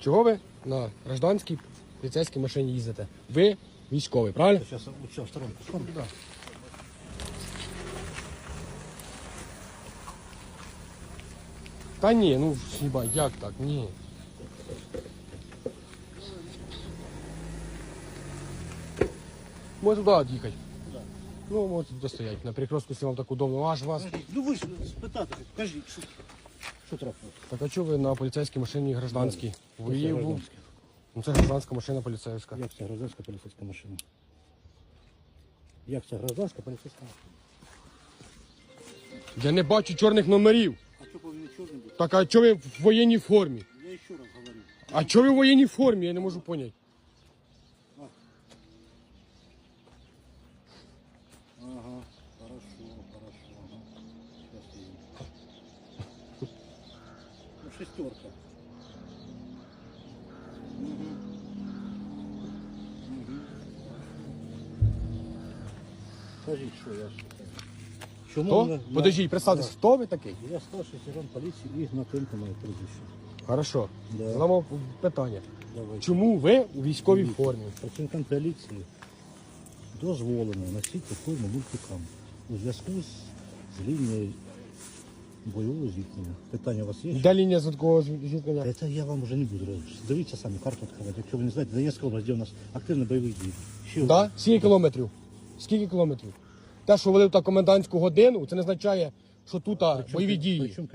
Чого ви на гражданській поліцейській машині їздите? Ви військовий, правильно? Сейчас вот сейчас в. Да. Та ні, ну хіба як так? Ні. Може туди їхати. Ну, можете туди стояти. На перекрестку, якщо вам так удобно. Аж вас. Подождіть, Ну ви ж спитати, кажіть, що, що? Так а чого ви на поліцейській машині гражданській? Ви Це її в- гражданське. Ну це гражданська машина поліцейська. Як це гражданська поліцейська машина? Як це гражданська поліцейська машина? Я не бачу чорних номерів. А що повинні чорний бути? Так а чого ви в воєнній формі? Я ще раз говорю. А чого ви в воєнній формі? Я не можу поняти. Ага, хорошо, хорошо. Ага. Сейчас я їм. Ну, шестерка. Скажіть, що я ж. Чому Хто? мене- Подождіть, представтесь, хто ви такий? Я старший сержант поліції і Гнатенко моє прізвище. Хорошо. Да. Задамо питання. Давай. Чому ви у військовій формі? Працівникам поліції дозволено носити форму мультикам у зв'язку з, з лінією бойового зіткнення. Питання у вас є? Де лінія звукового зіткнення? Це я вам вже не буду робити. Дивіться самі карту відкривати. Якщо ви не знаєте, Донецька область, де у нас активно бойовий дії. Ще Да? Скільки кілометрів? Скільки кілометрів? Те, що вели та комендантську годину, це не означає, що тут а, бойові дії. Причому